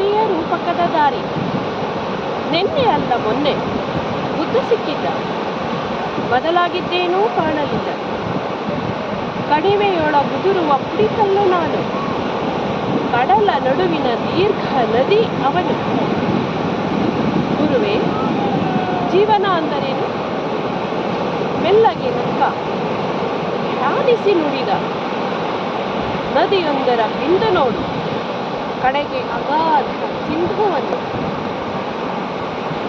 ನದಿಯ ರೂಪಕದ ದಾರಿ. ನಿನ್ನೆ ಅಲ್ಲ ಮೊನ್ನೆ. ಬುದ್ಧ ಸಿಕ್ಕಿದ್ದ. ಬದಲಾಗಿದ್ದೇನೂ ಕಾಣಲಿಲ್ಲ. ಕಡಿಮೆಯೊಳ ಉದುರುವ ಪುಡಿಕಲ್ಲು ನಾನು. ಕಡಲ ನಡುವಿನ ದೀರ್ಘ ನದಿ ಅವನು. ಗುರುವೆ, ಜೀವನ ಅಂದರೇನು? ಮೆಲ್ಲಗೆ ನಕ್ಕ ಧ್ಯಾನಿಸಿ ನುಡಿದ. ನದಿಯೊಂದರ ಬಿಂದು ನೋಡು. ಕಡೆಗೆ ಅಗಾಧ ಸಿಂಧುವನ್ನು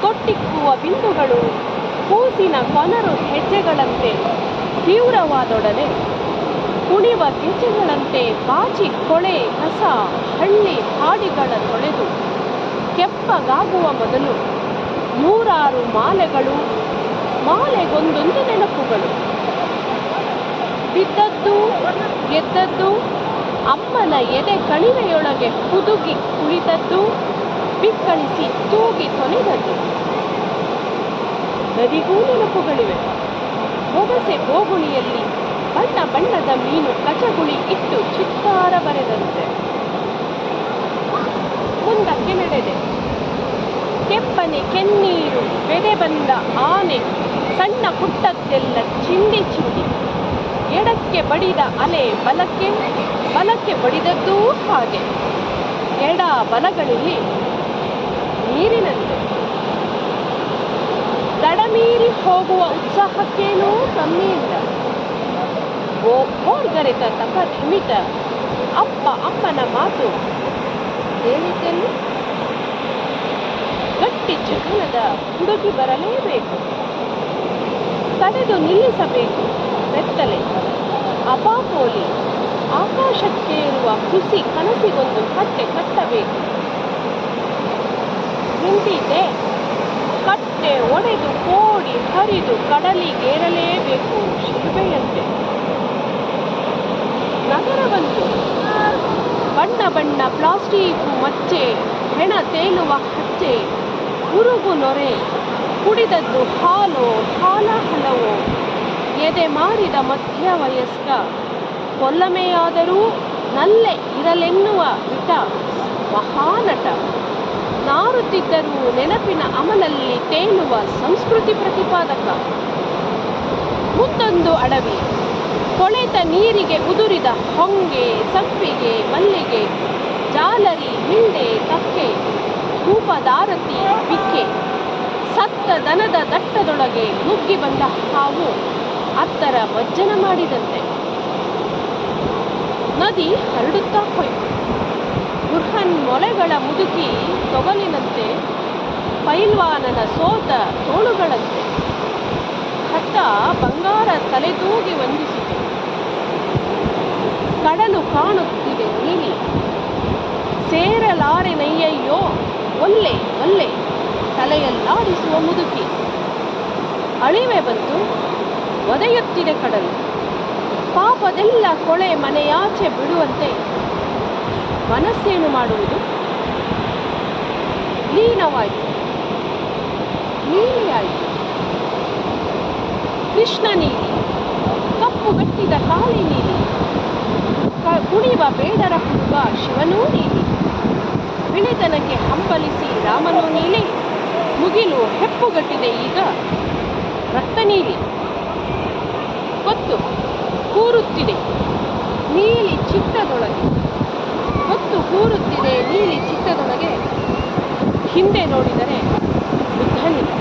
ತೊಟ್ಟಿಕ್ಕುವ ಬಿಂದುಗಳು ಕೂಸಿನ ಕೊನರು ಹೆಜ್ಜೆಗಳಂತೆ ತೀವ್ರವಾದೊಡನೆ ಕುಣಿವ ಗೆಜ್ಜೆಗಳಂತೆ ಬಾಚಿ ಕೊಳೆ ಕಸ ಹಳ್ಳಿ ಹಾಡಿಗಳ ತೊಳೆದು ಕೆಪ್ಪಗಾಗುವ ಮೊದಲು ನೂರಾರು ಮಾಲೆಗಳು, ಮಾಲೆಗೊಂದೊಂದು ನೆನಪುಗಳು. ಬಿದ್ದದ್ದು, ಗೆದ್ದದ್ದು ಅಮ್ಮನ ಎದೆ ಕಣಿವೆಯೊಳಗೆ ಹುದುಗಿ ಕುಳಿತದ್ದು, ಬಿಕ್ಕಳಿಸಿ ತೂಗಿ ತೊನೆದದ್ದು. ನದಿಗೂ ನೆನಪುಗಳಿವೆ. ಹೊಗಸೆ ಬೋಗುಣಿಯಲ್ಲಿ ಬಣ್ಣ ಬಣ್ಣದ ಮೀನು ಕಚಗುಳಿ ಇಟ್ಟು ಚಿತ್ತಾರ ಬರೆದಂತೆ. ಮುಂದಕ್ಕೆ ನಡೆದೆ. ಕೆಪ್ಪನೆ ಕೆನ್ನೀರು ಬೆದೆ ಬಂದ ಆನೆ ಸಣ್ಣ ಪುಟ್ಟದ್ದೆಲ್ಲ ಚಿಂದಿ ಚಿಂದಿ ಎಡಕ್ಕೆ ಬಡಿದ ಅಲೆ ಬಲಕ್ಕೆ ಬಲಕ್ಕೆ ಬಡಿದದ್ದೂ ಹಾಗೆ. ಎಡ ಬಲಗಳಲ್ಲಿ ನೀರಿನಂತೆ. ದಡಮೀರಿ ಹೋಗುವ ಉತ್ಸಾಹಕ್ಕೇನೂ ಕಮ್ಮಿ ಇಲ್ಲ. ಓ ಓರ್ಗರೆತ ತಪ ಧಿಮಿತ ಅಪ್ಪ, ಅಮ್ಮನ ಮಾತು ಹೇಳಿದ್ದೆಲ್ಲಿ ಗಟ್ಟಿ ಜಗನದ ಹುಡುಗಿ ಬರಲೇಬೇಕು. ತಡೆದು ನಿಲ್ಲಿಸಬೇಕು. ಬೆತ್ತಲೆ. ಅಪಾಪೋಲಿ ಆಕಾಶಕ್ಕೇರುವ ಹುಸಿ ಕನಸಿಗೊಂದು ಕಟ್ಟೆ ಕಟ್ಟಬೇಕು. ಹಿಂದಿದೆ. ಕಟ್ಟೆ ಒಡೆದು ಕೋಡಿ ಹರಿದು ಕಡಲಿಗೇರಲೇಬೇಕು ಶಿಲುಬೆಯಂತೆ. ನಗರ ಬಂತು ಬಣ್ಣ ಬಣ್ಣ ಪ್ಲಾಸ್ಟಿಕ್ ಮಚ್ಚೆ, ಹೆಣ ತೇಲುವ ಹಚ್ಚೆ, ಉರುಗು ನೊರೆ, ಕುಡಿದದ್ದು ಹಾಲು ಹಲವೋ ಎದೆ ಮಾರಿದ ಮಧ್ಯ ಕೊಲ್ಲಮೆಯಾದರೂ ನಲ್ಲೆ ಇರಲೆನ್ನುವ ವಿಟ ಮಹಾನಟ ನಾರುತ್ತಿದ್ದರೂ ನೆನಪಿನ ಅಮಲಲ್ಲಿ ತೇಲುವ ಸಂಸ್ಕೃತಿ ಪ್ರತಿಪಾದಕ. ಮುತ್ತೊಂದು ಅಡವಿ. ಕೊಳೆತ ನೀರಿಗೆ ಉದುರಿದ ಹೊಂಗೆ ಸಪ್ಪಿಗೆ ಮಲ್ಲಿಗೆ, ಜಾಲರಿ ಹಿಂಡೆ ತಕ್ಕೆ ಧೂಪದಾರತಿ ಬಿಕ್ಕೆ. ಸತ್ತ ದನದ ದಟ್ಟದೊಳಗೆ ನುಗ್ಗಿ ಬಂದ ಹಾವು, ಅತ್ತರ ಭಜ್ಜನ ಮಾಡಿದಂತೆ. ನದಿ ಹರಡುತ್ತಾ ಹೋಯಿತು. ಬುರ್ಹನ್ ಮೊಲೆಗಳ ಮುದುಕಿ ತೊಗಲಿನಂತೆ ಪೈಲ್ವಾನನ ಸೋತ ತೋಳುಗಳಂತೆ. ಹತ್ತ ಬಂಗಾರ ತಲೆದೂಗಿ ವಂದಿಸಿತು. ಕಡಲು ಕಾಣುತ್ತಿದೆ ನೀಲಿ. ಸೇರಲಾರೆ ನಯ್ಯಯ್ಯೋ ಒಲ್ಲೆ ಒಲ್ಲೆ, ತಲೆಯಲ್ಲಾಡಿಸುವ ಮುದುಕಿ. ಅಳಿವೆ ಬಂತು ಒದೆಯುತ್ತಿದೆ ಕಡಲು. ಪಾಪದೆಲ್ಲ ಕೊಳೆ ಮನೆಯಾಚೆ ಬಿಡುವಂತೆ ಮನಸ್ಸೇನು ಮಾಡುವುದು? ಲೀನವಾಯಿತು. ನೀಲಿಯಾಯಿತು. ಕೃಷ್ಣ ನೀಲಿ ಕಪ್ಪುಗಟ್ಟಿದ ಕಾಳಿ ನೀಲಿ ಕುಣಿವ ಬೇಡರ ಹುಡುಗ ಶಿವನೂ ನೀಲಿ, ಬಿಳಿತನಕ್ಕೆ ಹಂಬಲಿಸಿ ರಾಮನೂ ನೀಲಿ, ಮುಗಿಲು ಹೆಪ್ಪುಗಟ್ಟಿದೆ ಈಗ ರಕ್ತ ನೀಲಿ. ಗೊತ್ತು ಕೂರುತ್ತಿದೆ. ನೀಲಿ ಚಿತ್ತದೊಳಗೆ. ಹೊತ್ತು ಕೂರುತ್ತಿದೆ ನೀಲಿ ಚಿತ್ತದೊಳಗೆ. ಹಿಂದೆ ನೋಡಿದರೆ ಬುದ್ಧನಿಲ್ಲ.